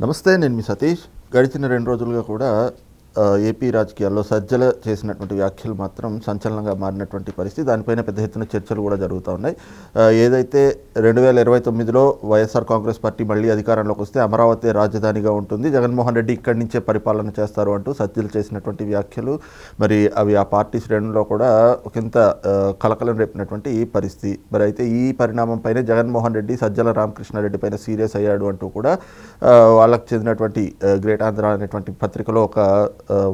నమస్తే నేను మీ సతీష్. గడిచిన రెండు రోజులుగా కూడా ఏపీ రాజకీయాల్లో సజ్జల చేసినటువంటి వ్యాఖ్యలు మాత్రం సంచలనంగా మారినటువంటి పరిస్థితి. దానిపైన పెద్ద ఎత్తున చర్చలు కూడా జరుగుతూ ఉన్నాయి. ఏదైతే రెండు వేల ఇరవై తొమ్మిదిలో వైఎస్ఆర్ కాంగ్రెస్ పార్టీ మళ్ళీ అధికారంలోకి వస్తే అమరావతి రాజధానిగా ఉంటుంది. జగన్మోహన్ రెడ్డి ఇక్కడి నుంచే పరిపాలన చేస్తారు అంటూ సజ్జలు చేసినటువంటి వ్యాఖ్యలు మరి అవి ఆ పార్టీ శ్రేణుల్లో కూడా ఒకంత కలకలం రేపినటువంటి పరిస్థితి. మరి అయితే ఈ పరిణామం పైన జగన్మోహన్ రెడ్డి సజ్జల రామకృష్ణారెడ్డి పైన సీరియస్ అయ్యాడు అంటూ కూడా వాళ్ళకు చెందినటువంటి గ్రేట్ ఆంధ్ర అనేటువంటి పత్రికలో ఒక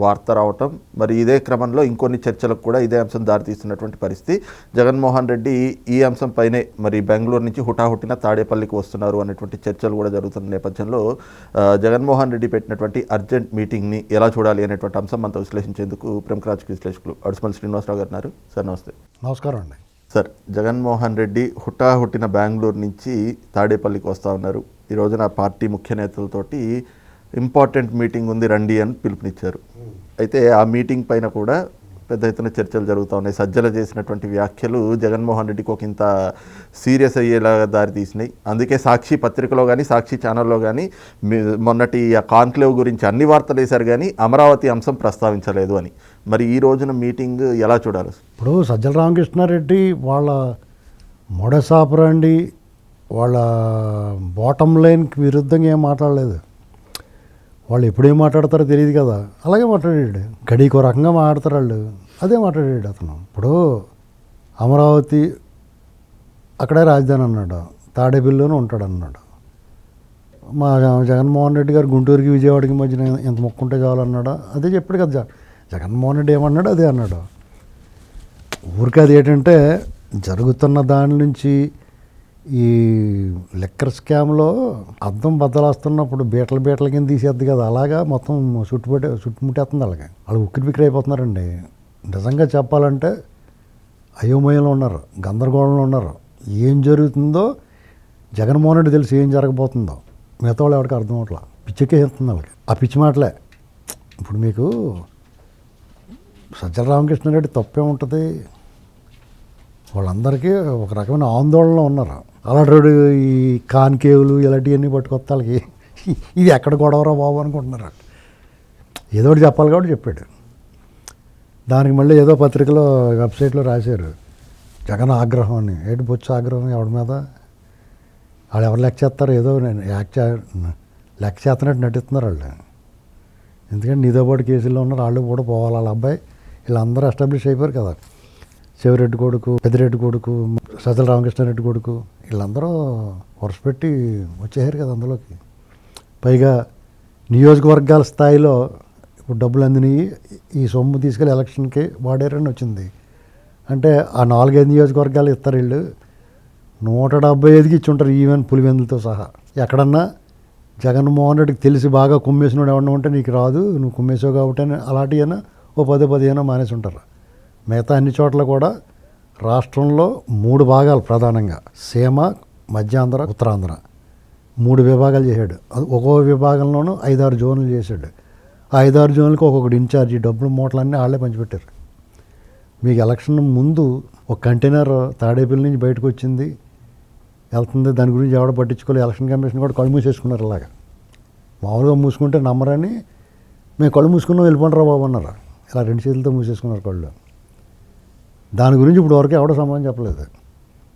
వార్త రావటం మరి ఇదే క్రమంలో ఇంకొన్ని చర్చలకు కూడా ఇదే అంశం దారితీస్తున్నటువంటి పరిస్థితి. జగన్మోహన్ రెడ్డి ఈ అంశం పైనే మరి బెంగళూరు నుంచి హుటాహుటిన తాడేపల్లికి వస్తున్నారు అనేటువంటి చర్చలు కూడా జరుగుతున్న నేపథ్యంలో జగన్మోహన్ రెడ్డి పెట్టినటువంటి అర్జెంట్ మీటింగ్ని ఎలా చూడాలి అనేటువంటి అంశం మనతో విశ్లేషించేందుకు ప్రముఖ రాజకీయ విశ్లేషకులు అడుసుమల్ శ్రీనివాసరావు గారు ఉన్నారు. సార్ నమస్తే. నమస్కారం అండి. సార్ జగన్మోహన్ రెడ్డి హుటాహుట్టిన బెంగళూరు నుంచి తాడేపల్లికి వస్తూ ఉన్నారు. ఈ రోజున పార్టీ ముఖ్య నేతలతోటి ఇంపార్టెంట్ మీటింగ్ ఉంది రండి అని పిలుపునిచ్చారు. అయితే ఆ మీటింగ్ పైన కూడా పెద్ద ఎత్తున చర్చలు జరుగుతూ ఉన్నాయి. సజ్జల చేసినటువంటి వ్యాఖ్యలు జగన్మోహన్ రెడ్డికి ఒక ఇంత సీరియస్ అయ్యేలాగా దారితీసినాయి అందుకే సాక్షి పత్రికలో కానీ సాక్షి ఛానల్లో కానీ మొన్నటి ఆ కాన్క్లేవ్ గురించి అన్ని వార్తలు వేశారు కానీ అమరావతి అంశం ప్రస్తావించలేదు అని. మరి ఈ రోజున మీటింగ్ ఎలా చూడాలి? ఇప్పుడు సజ్జల రామకృష్ణారెడ్డి వాళ్ళ మొడసాపురండి వాళ్ళ బాటమ్ లైన్కి విరుద్ధంగా ఏం మాట్లాడలేదు. వాళ్ళు ఎప్పుడేం మాట్లాడతారో తెలియదు కదా. అలాగే మాట్లాడాడు. గడికో రకంగా మాట్లాడతారు వాళ్ళు. అదే మాట్లాడాడు అతను. ఇప్పుడు అమరావతి అక్కడే రాజధాని అన్నాడు. తాడేపల్లిలోనే ఉంటాడు అన్నాడు. మా జగన్మోహన్ రెడ్డి గారు గుంటూరుకి విజయవాడకి మధ్యన ఎంత మొక్కుంటే చాలన్నాడు అదే చెప్పాడు కదా జ- జగన్మోహన్ రెడ్డి ఏమన్నాడు అదే అన్నాడు. ఊరికి అది ఏంటంటే జరుగుతున్న దాని నుంచి ఈ లెక్కర్ స్కామ్లో అద్దం బద్దలాస్తున్నప్పుడు బీటల బీటల కింద తీసేద్ది కదా అలాగా మొత్తం చుట్టుపట్టి చుట్టుముట్టేస్తుంది అలాగే. వాళ్ళు ఉక్కిరి బిక్కిరి అయిపోతున్నారండి. నిజంగా చెప్పాలంటే అయోమయంలో ఉన్నారు గందరగోళంలో ఉన్నారు. ఏం జరుగుతుందో జగన్మోహన్ రెడ్డి తెలిసి ఏం జరగబోతుందో. మిగతా వాళ్ళు ఎవరికి అర్థం అవట్లా పిచ్చెక్కేస్తుంది వాళ్ళకి. ఆ పిచ్చి మాటలే. ఇప్పుడు మీకు సజ్జల రామకృష్ణారెడ్డి తప్పే ఉంటుంది. వాళ్ళందరికీ ఒక రకమైన ఆందోళనలో ఉన్నారు. అలాంటి ఈ కాన్కేవులు ఇలాంటివన్నీ పట్టుకొత్త వాళ్ళకి ఇది ఎక్కడ గొడవరా బాబు అనుకుంటున్నారు ఏదో ఒకటి చెప్పాలి కాబట్టి చెప్పాడు. దానికి మళ్ళీ ఏదో పత్రికలో వెబ్సైట్లో రాశారు. జగన్ ఆగ్రహం అని. ఏంటి బొచ్చు ఆగ్రహం ఎవడి మీద? వాళ్ళు ఎవరు లెక్క చేస్తారు? ఏదో నేను యాక్ట్ చే లెక్క చేస్తున్నట్టు నటిస్తున్నారు వాళ్ళు. ఎందుకంటే నీతో పాటు కేసుల్లో ఉన్నారు వాళ్ళు కూడా పోవాలి వాళ్ళ అబ్బాయి. వీళ్ళందరూ ఎస్టాబ్లిష్ అయిపోయారు కదా. చివరెడ్డి కొడుకు పెద్దిరెడ్డి కొడుకు సజ్జల రామకృష్ణారెడ్డి కొడుకు వీళ్ళందరూ వరుసపెట్టి వచ్చేసారు కదా అందులోకి. పైగా నియోజకవర్గాల స్థాయిలో ఇప్పుడు డబ్బులు అందినవి ఈ సొమ్ము తీసుకెళ్ళి ఎలక్షన్కి వాడారని వచ్చింది. అంటే ఆ నాలుగైదు నియోజకవర్గాలు ఇస్తారు వీళ్ళు. నూట డెబ్బై ఐదుకి ఇచ్చి ఉంటారు ఈవెన్ పులివెందులతో సహా. ఎక్కడన్నా జగన్మోహన్ రెడ్డికి తెలిసి బాగా కుమ్మేసినోడు ఎవడన్నా ఉంటే నీకు రాదు నువ్వు కుమ్మేసావు కాబట్టి అని అలాంటివైనా ఓ పదే పదిహేనో మానేసి ఉంటారు. మిగతా అన్ని చోట్ల కూడా రాష్ట్రంలో మూడు భాగాలు ప్రధానంగా. సీమ మధ్యాంధ్ర ఉత్తరాంధ్ర. మూడు విభాగాలు చేశాడు. అది ఒక్కో విభాగంలోనూ ఐదారు జోన్లు చేశాడు. ఆ ఐదారు జోన్లకు ఒక్కొక్కటి ఇన్ఛార్జి డబ్బులు మూటలన్నీ వాళ్ళే పంచిపెట్టారు. మీకు ఎలక్షన్ ముందు ఒక కంటైనర్ తాడేపల్లి నుంచి బయటకు వచ్చింది. వెళ్తుంది. దాని గురించి ఎవడ పట్టించుకోలేదు ఎలక్షన్ కమిషన్ కూడా కళ్ళు మూసేసుకున్నారు అలాగా మామూలుగా మూసుకుంటే నమ్మరని మేము కళ్ళు మూసుకున్నాం వెళ్ళిపోండి బాబు అన్నారు. ఇలా రెండు చేతులతో మూసేసుకున్నారు కళ్ళు. దాని గురించి ఇప్పుడు వరకు ఎవడో సమాధానం చెప్పలేదు.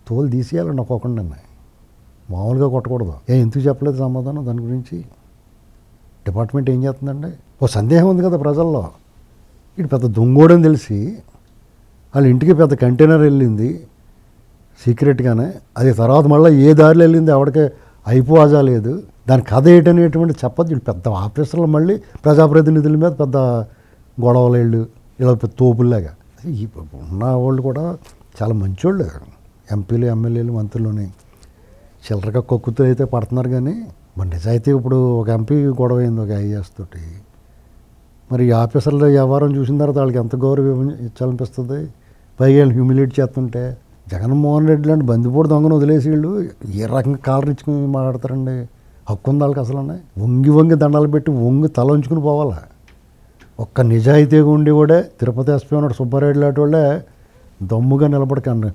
తోలు తీసేయాలండి ఒక్కొక్కడిని మామూలుగా కొట్టకూడదు. ఏ ఎందుకు చెప్పలేదు సమాధానం? దాని గురించి డిపార్ట్మెంట్ ఏం చేస్తుందండి? ఓ సందేహం ఉంది కదా ప్రజల్లో. ఇటు పెద్ద దొంగోడని తెలిసి వాళ్ళ ఇంటికి పెద్ద కంటైనర్ వెళ్ళింది. సీక్రెట్గానే. అది తర్వాత మళ్ళీ ఏ దారిలో వెళ్ళింది ఎవడికి అయిపోజా లేదు. దాని కథ ఏంటనేటువంటి చెప్పదు ఇటు పెద్ద ఆఫీసర్లు మళ్ళీ ప్రజాప్రతినిధుల మీద పెద్ద గొడవలు వీళ్ళు ఇలా పెద్ద తోపుల్లాగా. ఉన్న వాళ్ళు కూడా చాలా మంచోళ్ళు. ఎంపీలు ఎమ్మెల్యేలు మంత్రులని చిల్లరగా కొక్కుతూ అయితే పడుతున్నారు కానీ మరి నిజాయితీ ఇప్పుడు ఒక ఎంపీ గొడవ అయింది ఒక ఐఏఎస్ తోటి. మరి ఈ ఆఫీసర్ల వ్యవహారం చూసిన తర్వాత వాళ్ళకి ఎంత గౌరవం ఇచ్చాలనిపిస్తుంది? పైగా వీళ్ళని హ్యూమిలేట్ చేస్తుంటే జగన్మోహన్ రెడ్డి లాంటి బందిపోటు దొంగను వదిలేసి వీళ్ళు ఏ రకంగా కాలర్ ఇచ్చుకుని మాట్లాడతారండి? హక్కు ఉంది వాళ్ళకి అసలు వంగి వంగి దండాలు పెట్టి వంగి తల ఉంచుకుని పోవాలా? ఒక్క నిజాయితీగా ఉండేవాడే తిరుపతి ఎస్పీ ఉన్నాడు సుబ్బారెడ్డి లాంటి వాళ్ళే దమ్ముగా నిలబడకండి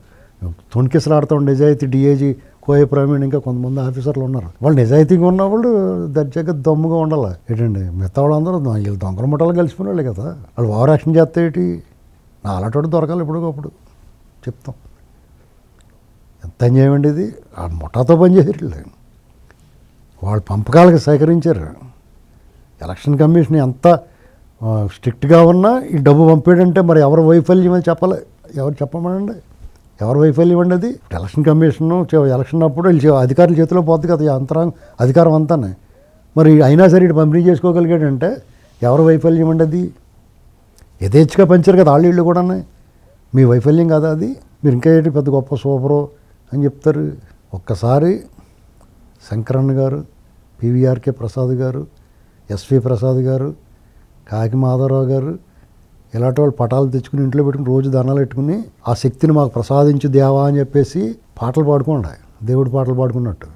తొణికిసలాడుతాం నిజాయితీ డిఏజీ కోయ ప్రవీణ్ ఇంకా కొంతమంది ఆఫీసర్లు ఉన్నారు. వాళ్ళు నిజాయితీగా ఉన్నవాళ్ళు దర్జాగా దమ్ముగా ఉండాలి. ఏంటండి మిగతా వాళ్ళందరూ వీళ్ళు దొంగల ముఠాలు కలిసిపోయిన కదా. వాళ్ళు ఓవర్ యాక్షన్ చేస్తే ఏంటి? నా అలాంటి దొరకాలి ఎప్పటికప్పుడు చెప్తాం. ఎంత చేయమండి అండి ఇది? ఆ ముఠాతో పనిచేసారు వాళ్ళు పంపకాలకు సేకరించారు ఎలక్షన్ కమిషన్ ఎంత స్ట్రిక్ట్గా ఉన్నా ఈ డబ్బు పంపేయడంటే మరి ఎవరు వైఫల్యం అని చెప్పాలి. ఎవరు చెప్పమనండి? ఎవరి వైఫల్యం అండి అది? ఎలక్షన్ కమిషన్ ఎలక్షన్ అప్పుడు వీళ్ళు అధికారుల చేతిలో పోతుంది కదా ఈ అధికారం అంతానే. మరి అయినా సరే ఇటు పంపిణీ చేసుకోగలిగాడంటే ఎవరు వైఫల్యం అండి అది? యథేచ్ఛగా పంచారు కదా వాళ్ళు ఇళ్ళు కూడా మీ వైఫల్యం కదా అది? మీరు ఇంకా ఏంటి పెద్ద గొప్ప సూపరు అని చెప్తారు. ఒక్కసారి శంకరన్న గారు పివిఆర్కే ప్రసాద్ గారు ఎస్వి ప్రసాద్ గారు కాకి మాధవరావు గారు ఇలాంటి వాళ్ళు పటాలు తెచ్చుకుని ఇంట్లో పెట్టుకుని రోజు దండాలు పెట్టుకుని ఆ శక్తిని మాకు ప్రసాదించు దేవా అని చెప్పేసి పాటలు పాడుకోండి దేవుడి పాటలు పాడుకున్నట్టు.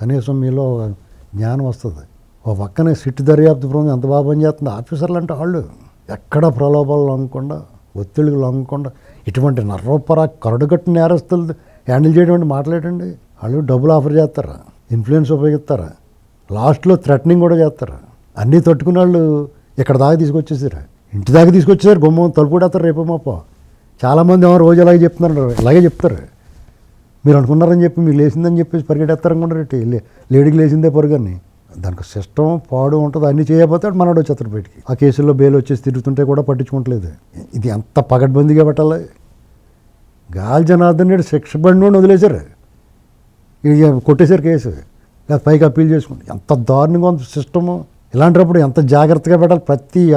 కనీసం మీలో ఒక జ్ఞానం వస్తుంది. ఓ పక్కనే సిట్టు దర్యాప్తు బృందం ఎంత బాగా పనిచేస్తుంది. ఆఫీసర్లు అంటే వాళ్ళు ఎక్కడ ప్రలోభాలు లొంగకుండా ఒత్తిడికి లొంగకుండా ఇటువంటి నర్రోపరా కరడుగట్టు నేరస్తులు హ్యాండిల్ చేయడం మాట్లాడండి వాళ్ళు డబ్బులు ఆఫర్ చేస్తారా? ఇన్ఫ్లుయెన్స్ ఉపయోగిస్తారా? లాస్ట్లో థ్రెటనింగ్ కూడా చేస్తారు? అన్నీ తట్టుకున్న వాళ్ళు ఇక్కడ దాకా తీసుకొచ్చేసారు. ఇంటి దాకా తీసుకొచ్చేసారు. గుమ్మం తలుపు కూడా రేపు మాప. చాలామంది ఏమో రోజు అలాగే చెప్తున్నారు. ఇలాగే చెప్తారు. మీరు అనుకున్నారని చెప్పి మీరు లేచిందని చెప్పేసి పరిగెట్టేస్తారు అనుకుంటారు లే లేడీకి లేచిందే పొరుగని దానికి సిస్టమ్ పాడు ఉంటుంది. అన్నీ చేయకపోతే వాడు మనోడు బయటికి. ఆ కేసుల్లో బెయిల్ వచ్చేసి తిరుగుతుంటే కూడా పట్టించుకోవట్లేదు. ఇది ఎంత పగడ్బందీగా పెట్టాలి. గాలి జనార్దన్ రెడ్డి శిక్ష బండి వదిలేశారు. ఇక కొట్టేశారు కేసు. లేదా పైకి అప్పీల్ చేసుకుంటే ఎంత దారుణంగా ఉంది సిస్టము. ఇలాంటప్పుడు ఎంత జాగ్రత్తగా పెట్టాలి? ప్రతి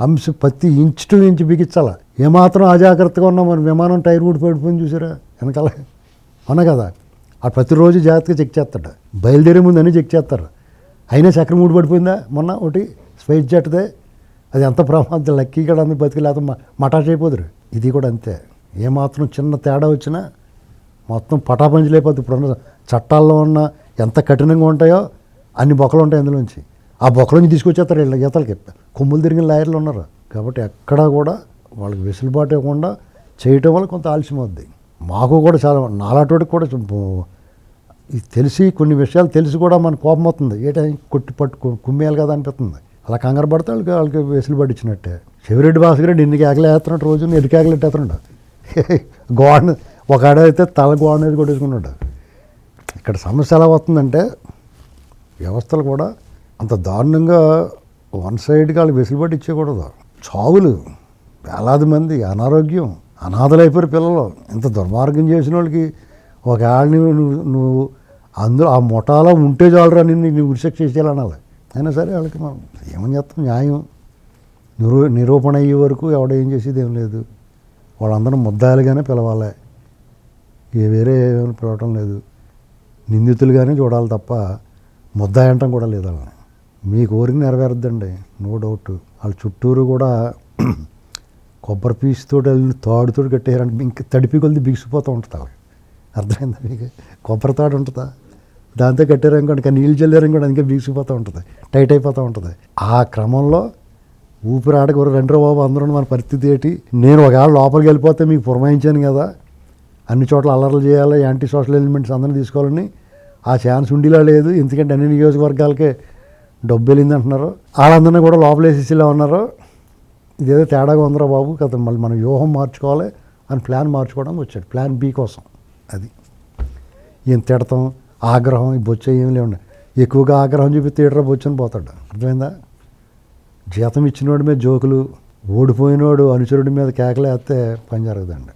అంశం ప్రతి ఇంచ్ టు ఇంచ్ బిగించాలా? ఏమాత్రం అజాగ్రత్తగా ఉన్నా మన విమానం టైర్ కూడా పడిపోయింది చూసారా? వెనకాల. అవునా కదా? ఆ ప్రతిరోజు జాగ్రత్తగా చెక్ చేస్తాడు. బయలుదేరే ముందు అన్నీ చెక్ చేస్తారు. అయినా చక్రం మూడు పడిపోయిందా? మొన్న ఒకటి స్పైస్ జట్టుదే అది ఎంత ప్రమాదం లక్కీ కూడా అందరు బతికి లేకపోతే మటాష్ అయిపోదురు. ఇది కూడా అంతే. ఏమాత్రం చిన్న తేడా వచ్చినా మొత్తం పటాపంచలేకపోతే ఇప్పుడున్న చట్టాల్లో ఉన్న ఎంత కఠినంగా ఉంటాయో అన్ని బొక్కలు ఉంటాయి అందులోంచి. ఆ బొక్కలోంచి తీసుకొచ్చేస్తారు వీళ్ళ గీతలకి. కొమ్ములు తిరిగిన లాయర్లు ఉన్నారు? కాబట్టి ఎక్కడా కూడా వాళ్ళకి వెసులుబాటు ఇవ్వకుండా చేయటం వల్ల కొంత ఆలస్యం అవుద్ది. మాకు కూడా చాలా నాలాటోడికి కూడా ఇది తెలిసి కొన్ని విషయాలు తెలిసి కూడా మన కోపం అవుతుంది ఏటా కొట్టి పట్టు కుమ్మేయాలి కదా అనిపిస్తుంది. అలా కంగారు పడితే వాళ్ళకి వాళ్ళకి వెసులుబాటు ఇచ్చినట్టే. చెవిరెడ్డి భాస్కర్ రెడ్డి ఎన్ని కేకలు రోజు ఎన్ని కేకలు ఎట్టేస్తున్నాడు గోడ ఒక ఆడైతే తల గోడ అనేది కొట్టేసుకున్నాడు. ఇక్కడ సమస్య ఎలా వస్తుందంటే వ్యవస్థలు కూడా అంత దారుణంగా వన్ సైడ్కి వాళ్ళకి వెసులుబాటు ఇచ్చేయకూడదు. చావులు వేలాది మంది అనారోగ్యం అనాథలైపోయారు పిల్లలు. ఇంత దుర్మార్గం చేసిన వాళ్ళకి ఒక నువ్వు నువ్వు అందులో ఆ ముఠాలో ఉంటే చాలరా నిన్ను నువ్వు ఉరిశిక్ష చేసేయాలనాలి. అయినా సరే వాళ్ళకి మనం ఏమని చేస్తాం? న్యాయం. నిరూ నిరూపణ అయ్యే వరకు ఎవడ ఏం చేసేది ఏం లేదు. వాళ్ళందరూ ముద్దాయిలుగానే పిలవాలి. ఏ వేరే పిలవటం లేదు. నిందితులుగానే చూడాలి తప్ప ముద్దాయి అంటం కూడా లేదు వాళ్ళని. మీ కోరిక నెరవేరద్దండి. నో డౌట్ వాళ్ళ చుట్టూరు కూడా కొబ్బరి పీచుతో వెళ్ళి తాడుతో కట్టేయారంటే ఇంక తడిపి కొలిది బిగిసిపోతూ ఉంటుంది అర్థమైందా మీకు? కొబ్బరి తాడు ఉంటుందా? దాంతో కట్టారనుకోండి కానీ నీళ్ళు చల్లారనుకోండి అందుకే బిగిసిపోతూ ఉంటుంది. టైట్ అయిపోతూ ఉంటుంది. ఆ క్రమంలో ఊపిరి ఆడకూర రెండో బాబు అందరూ మన పరిస్థితి ఏంటి? నేను ఒకవేళ లోపలికి వెళ్ళిపోతే మీకు పురమాయించాను కదా. అన్ని చోట్ల అల్లర్లు చేయాలి యాంటీ సోషల్ ఎలిమెంట్స్ అందరినీ తీసుకోవాలని. ఆ ఛాన్స్ ఉండేలా లేదు. ఎందుకంటే అన్ని నియోజకవర్గాలకే డబ్బు వెళ్ళింది అంటున్నారు వాళ్ళందరినీ కూడా లోపలేసేసిలా ఉన్నారు. ఇదేదో తేడాగా ఉందిరా బాబు కదా మళ్ళీ మనం వ్యూహం మార్చుకోవాలి అని ప్లాన్ మార్చుకోవడానికి వచ్చాడు. ప్లాన్ బి కోసం అది. ఈయన తిడతాం? ఆగ్రహం ఈ బొచ్చ ఏమి లేవు ఎక్కువగా ఆగ్రహం చూపి థియేటర్ బొచ్చని పోతాడు. అర్థమైందా? జీతం ఇచ్చినోడి మీద జోకులు ఓడిపోయినోడు అనుచరుడి మీద కేకలేస్తే పని జరగదండి.